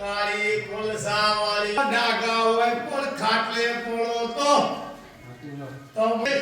વાળી હોય પણ ખાટલે પડો તો. તમે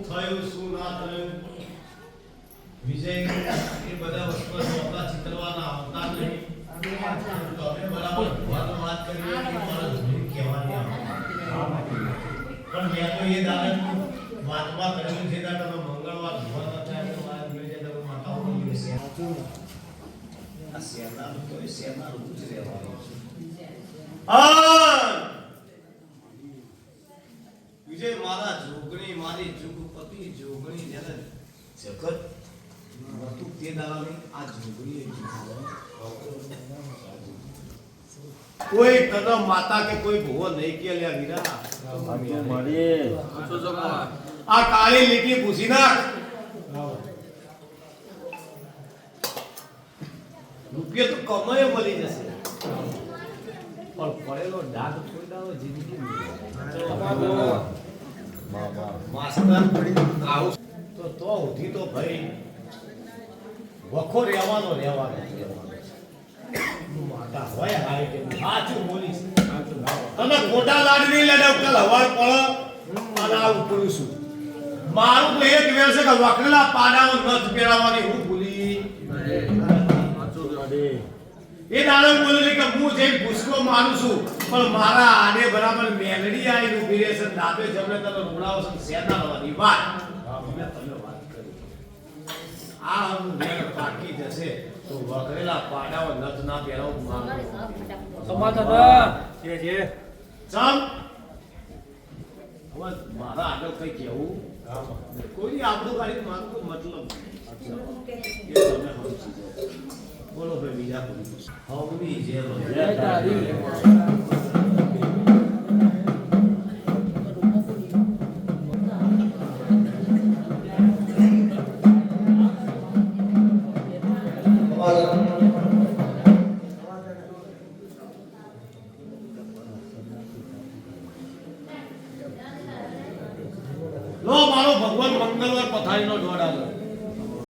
શું થયું, શું ના થયું? વિજય એ બધા વસ્તુઓ ચોપડા ચિતરવાના આવતા નહીં. મારા એટલે મારા દિવસે તમે માતાઓનો દિવસ આ શેરનારું તો એ શેરનારું જ રહેવાનું છે. હા! વિજય, મારા જોગણી મારી જુગપતિ જોગણી જેને જગત હતું તે દાડાની આ જોગણીએ. કોઈ તને માતા કે કોઈ ભુવો નહીં કે લ્યા વીરા. આ કાળી લીટી પૂછી નાખ. રૂપિયા તો કમાય મળી જશે. પણ પડેલો ડાઘ છોડાવો જિંદગી માસ્ટર આવું તો ભાઈ વખો રહેવાનો રહેવાનો માતા હોય હાય કે સાચું બોલીશ. તને ખોટા લાડ નહીં લડાવ કાલ હવાર પડ. અને આવું ઉપડું છું. મારું તો એક વેર છે કે વખરેલા પાડાનો નથ પહેરાવવાની હું એ દાડો બોલે છે કે હું જે ભૂસકો મારું છું પણ મારા આને બરાબર મેલડી આવીને ઊભી રહેશે દાદે જમણે તમે રૂડાવો છો સેના લવાની વાત? મેં તમને વાત કરી. આ હું મેળ પાકી જશે તો વખરેલા પાડાઓ નથ ના પહેરાવ મારું. ચમ. હવે મારા આગળ કઈ કેવું કોઈ આપણું ગાડી મારું મતલબ નથી. એ તમે સમજી જાઓ. બોલો ભાઈ બીજા કોઈ હવની જેમ લો મારો ભગવાન મંગળવાર પથારીનો આવ્યો